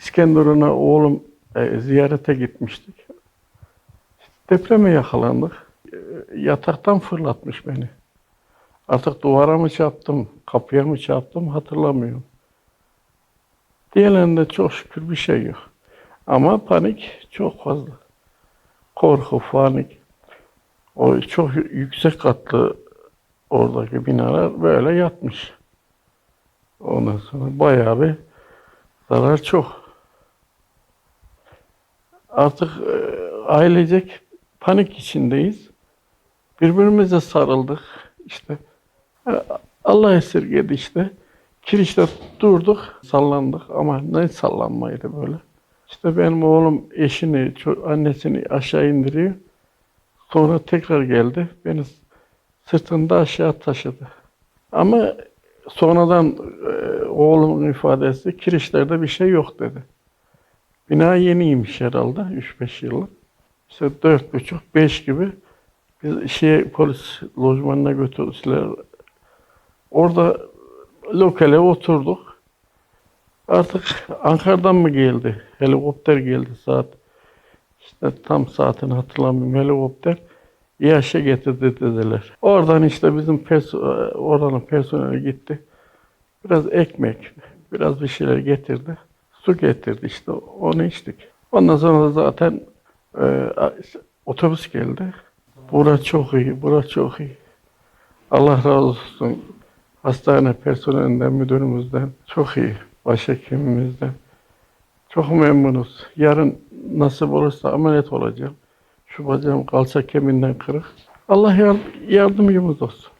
İskenderun'a oğlum e, ziyarete gitmiştik. Depreme yakalandık. E, yataktan fırlatmış beni. Artık duvara mı çarptım, kapıya mı çarptım hatırlamıyorum. Diğerlerinde çok şükür bir şey yok. Ama panik çok fazla. Korku, panik. O çok yü- yüksek katlı oradaki binalar böyle yatmış. Ondan sonra bayağı bir zarar çok. Artık e, ailecek panik içindeyiz. Birbirimize sarıldık. İşte e, Allah esirgedi işte. Kirişte durduk, sallandık ama ne sallanmaydı böyle. İşte benim oğlum eşini, annesini aşağı indiriyor. Sonra tekrar geldi. Beni sırtında aşağı taşıdı. Ama sonradan e, oğlumun ifadesi kirişlerde bir şey yok dedi. Bina yeniymiş herhalde 3-5 yıllık. İşte 4,5-5 gibi biz şey polis lojmanına götürdüler. Orada lokale oturduk. Artık Ankara'dan mı geldi? Helikopter geldi saat. İşte tam saatini hatırlamıyorum. Helikopter yaşa getirdi dediler. Oradan işte bizim pers oranın personeli gitti. Biraz ekmek, biraz bir şeyler getirdi. Su getirdi işte onu içtik. Ondan sonra zaten e, otobüs geldi. Bura çok iyi, bura çok iyi. Allah razı olsun. Hastane personelinden, müdürümüzden çok iyi. Başhekimimizden. Çok memnunuz. Yarın nasip olursa ameliyat olacağım. Şu bacağım kalça kemiğinden kırık. Allah yar- yardımcımız olsun.